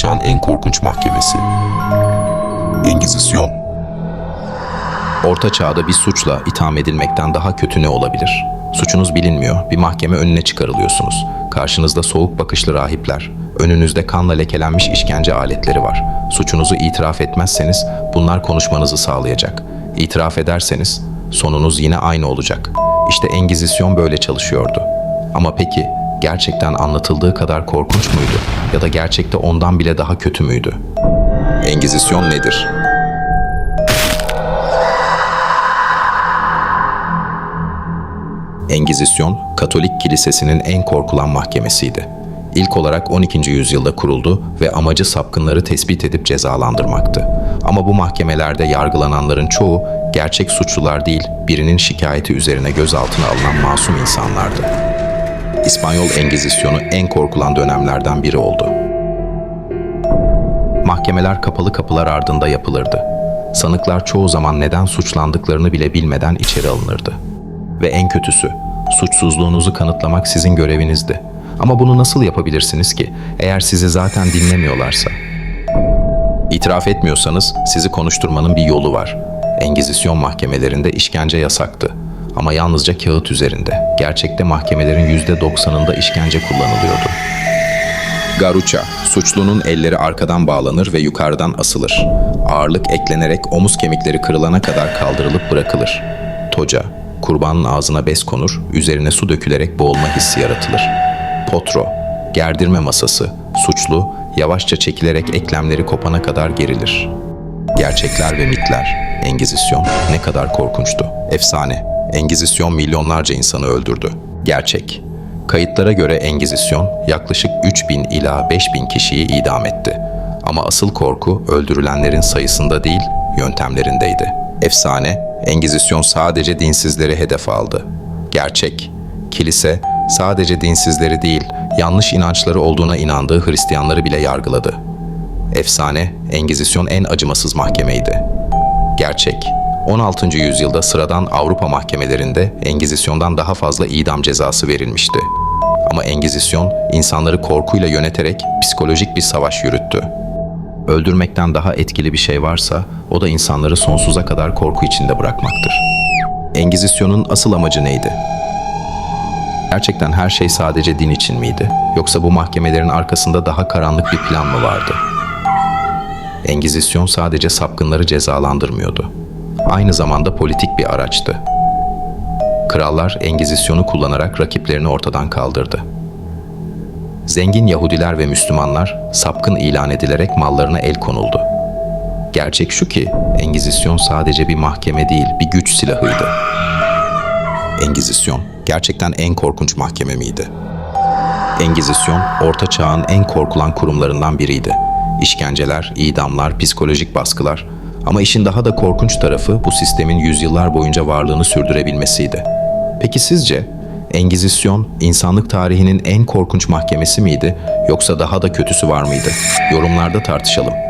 Çağ'ın en korkunç mahkemesi. Engizisyon. Orta çağda bir suçla itham edilmekten daha kötü ne olabilir? Suçunuz bilinmiyor, bir mahkeme önüne çıkarılıyorsunuz. Karşınızda soğuk bakışlı rahipler, önünüzde kanla lekelenmiş işkence aletleri var. Suçunuzu itiraf etmezseniz bunlar konuşmanızı sağlayacak. İtiraf ederseniz sonunuz yine aynı olacak. İşte Engizisyon böyle çalışıyordu. Ama peki gerçekten anlatıldığı kadar korkunç muydu ya da gerçekte ondan bile daha kötü müydü? Engizisyon nedir? Engizisyon, Katolik Kilisesi'nin en korkulan mahkemesiydi. İlk olarak 12. yüzyılda kuruldu ve amacı sapkınları tespit edip cezalandırmaktı. Ama bu mahkemelerde yargılananların çoğu gerçek suçlular değil, birinin şikayeti üzerine gözaltına alınan masum insanlardı. İspanyol Engizisyonu en korkulan dönemlerden biri oldu. Mahkemeler kapalı kapılar ardında yapılırdı. Sanıklar çoğu zaman neden suçlandıklarını bile bilmeden içeri alınırdı. Ve en kötüsü, suçsuzluğunuzu kanıtlamak sizin görevinizdi. Ama bunu nasıl yapabilirsiniz ki eğer sizi zaten dinlemiyorlarsa? İtiraf etmiyorsanız sizi konuşturmanın bir yolu var. Engizisyon mahkemelerinde işkence yasaktı. Ama yalnızca kağıt üzerinde. Gerçekte mahkemelerin %90'ında işkence kullanılıyordu. Garuça, suçlunun elleri arkadan bağlanır ve yukarıdan asılır. Ağırlık eklenerek omuz kemikleri kırılana kadar kaldırılıp bırakılır. Toca, kurbanın ağzına bez konur, üzerine su dökülerek boğulma hissi yaratılır. Potro, gerdirme masası, suçlu yavaşça çekilerek eklemleri kopana kadar gerilir. Gerçekler ve mitler, Engizisyon ne kadar korkunçtu. Efsane, Engizisyon milyonlarca insanı öldürdü. Gerçek, Kayıtlara göre Engizisyon yaklaşık 3000 ila 5000 kişiyi idam etti. Ama asıl korku öldürülenlerin sayısında değil, yöntemlerindeydi. Efsane, Engizisyon sadece dinsizleri hedef aldı. Gerçek, kilise sadece dinsizleri değil, yanlış inançları olduğuna inandığı Hristiyanları bile yargıladı. Efsane, Engizisyon en acımasız mahkemeydi. Gerçek, 16. yüzyılda sıradan Avrupa mahkemelerinde Engizisyon'dan daha fazla idam cezası verilmişti. Ama Engizisyon insanları korkuyla yöneterek psikolojik bir savaş yürüttü. Öldürmekten daha etkili bir şey varsa o da insanları sonsuza kadar korku içinde bırakmaktır. Engizisyon'un asıl amacı neydi? Gerçekten her şey sadece din için miydi? Yoksa bu mahkemelerin arkasında daha karanlık bir plan mı vardı? Engizisyon sadece sapkınları cezalandırmıyordu. Aynı zamanda politik bir araçtı. Krallar Engizisyonu kullanarak rakiplerini ortadan kaldırdı. Zengin Yahudiler ve Müslümanlar sapkın ilan edilerek mallarına el konuldu. Gerçek şu ki Engizisyon sadece bir mahkeme değil, bir güç silahıydı. Engizisyon gerçekten en korkunç mahkeme miydi? Engizisyon, Orta Çağ'ın en korkulan kurumlarından biriydi. İşkenceler, idamlar, psikolojik baskılar ama işin daha da korkunç tarafı bu sistemin yüzyıllar boyunca varlığını sürdürebilmesiydi. Peki sizce Engizisyon insanlık tarihinin en korkunç mahkemesi miydi yoksa daha da kötüsü var mıydı? Yorumlarda tartışalım.